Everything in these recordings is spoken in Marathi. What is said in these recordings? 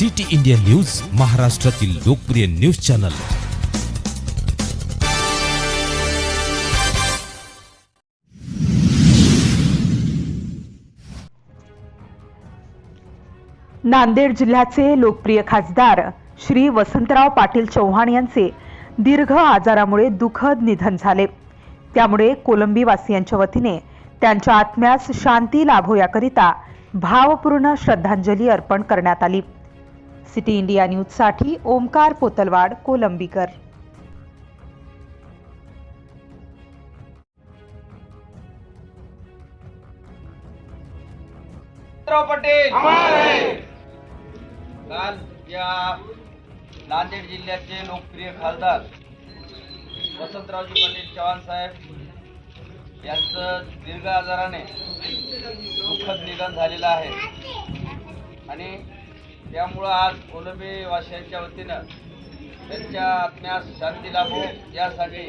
सिटी इंडिया न्यूज महाराष्ट्रातील लोकप्रिय न्यूज चॅनल. नांदेड जिल्ह्याचे लोकप्रिय खासदार श्री वसंतराव पाटील चव्हाण यांचे दीर्घ आजारामुळे दुःखद निधन झाले. त्यामुळे कोलंबीवासियांच्या वतीने त्यांच्या आत्म्यास शांती लाभो याकरिता भावपूर्ण श्रद्धांजली अर्पण करण्यात आली. सिटी इंडिया न्यूजसाठी ओमकार पोतलवाड कोलंबीकर. पटेल. काल या नांदेड जिल्ह्याचे लोकप्रिय खासदार वसंतरावजी पाटील चव्हाण साहेब यांचं दीर्घ आजाराने दुःखद निधन झालेलं आहे. आणि त्यामुळं आज कोलंबेवासियांच्या वतीनं त्यांच्या आत्म्यास शांती लाभो. यासाठी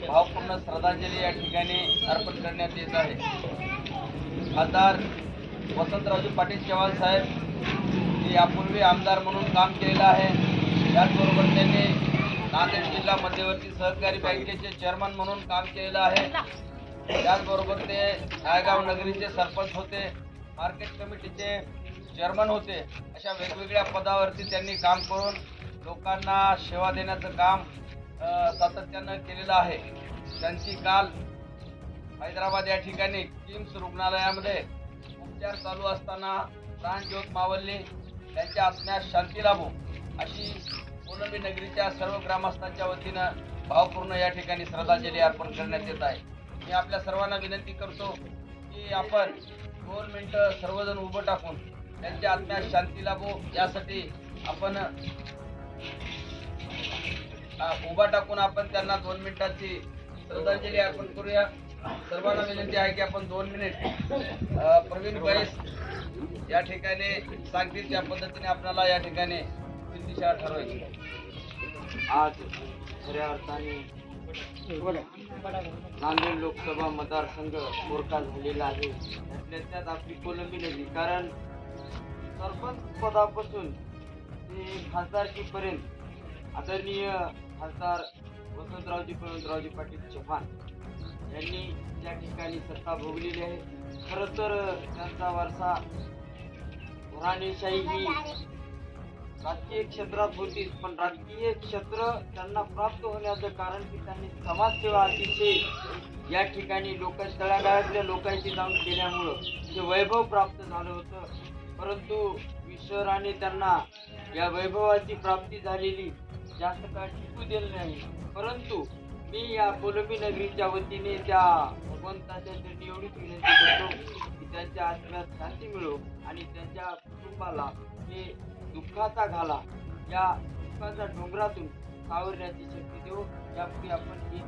भावपूर्ण श्रद्धांजली या ठिकाणी अर्पण करण्यात येत आहे. खासदार वसंतरावजी पाटील चव्हाण साहेब हे यापूर्वी आमदार म्हणून काम केलेलं आहे. त्याचबरोबर त्यांनी नांदेड जिल्हा मध्यवर्ती सहकारी बँकेचे चेअरमन म्हणून काम केलेलं आहे. त्याचबरोबर ते नायगाव नगरीचे सरपंच होते. मार्केट कमिटीचे चेअरमन होते अशा वेगवेगळ्या पदावरती त्यांनी काम करून लोकांना सेवा देण्याचं काम सातत्यानं केलेलं आहे. त्यांची काल हैदराबाद या ठिकाणी किम्स रुग्णालयामध्ये उपचार चालू असताना प्राणज्योत मावल्ली त्यांच्या आत्म्यास शांती लाभो अशी कोलंबी नगरीच्या सर्व ग्रामस्थांच्या वतीनं भावपूर्ण या ठिकाणी श्रद्धांजली अर्पण करण्यात येत आहे. मी आपल्या सर्वांना विनंती करतो की आपण दोन मिनटं सर्वजण उभं टाकून त्यांच्या आत्म्या शांती लाभो. यासाठी आपण उभा टाकून आपण त्यांना दोन मिनिटाची श्रद्धांजली अर्पण करूया. सर्वांना विनंती आहे की आपण दोन मिनिट प्रवीण बैस या ठिकाणी सांगतील त्या पद्धतीने आपल्याला या ठिकाणी दिशा ठरवायची. आज खऱ्या अर्थाने नांदेड लोकसभा मतदारसंघ मोरका झालेला आहे. त्यातल्या त्यात आपली कोलंबी नदी कारण सरपंच पदापासून ते खासदारकीपर्यंत आदरणीय खासदार वसंतरावजी बळवंतरावजी पाटील चव्हाण यांनी त्या ठिकाणी सत्ता भोगलेली आहे खरं तर त्यांचा वारसा घराणेशाही ही राजकीय क्षेत्रात होतीच पण राजकीय क्षेत्र त्यांना प्राप्त होण्याचं कारण की त्यांनी समाजसेवा अतिशय या ठिकाणी लोक तळागाळातल्या लोकांशी जाऊन केल्यामुळं ते वैभव प्राप्त झालं होतं. परंतु ईश्वराने त्यांना या वैभवाची प्राप्ती झालेली जास्त काळ टिकू दिली नाही. परंतु मी या कोलंबी नगरीच्या वतीने त्या भगवंताच्या चरणी एवढीच विनंती करतो की त्यांच्या आत्म्यात शांती मिळो आणि त्यांच्या कुटुंबाला हे दुःखाचा घाला. या दुःखाच्या डोंगरातून सावरण्याची शक्ती देऊ यापुढे आपण ही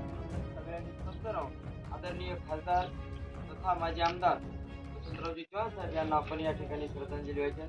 सगळ्यांनी स्वस्थ राहू. आदरणीय खासदार तथा माजी आमदार वसंतरावजी चव्हाण साहेब यांना आपण या ठिकाणी श्रद्धांजली व्हायची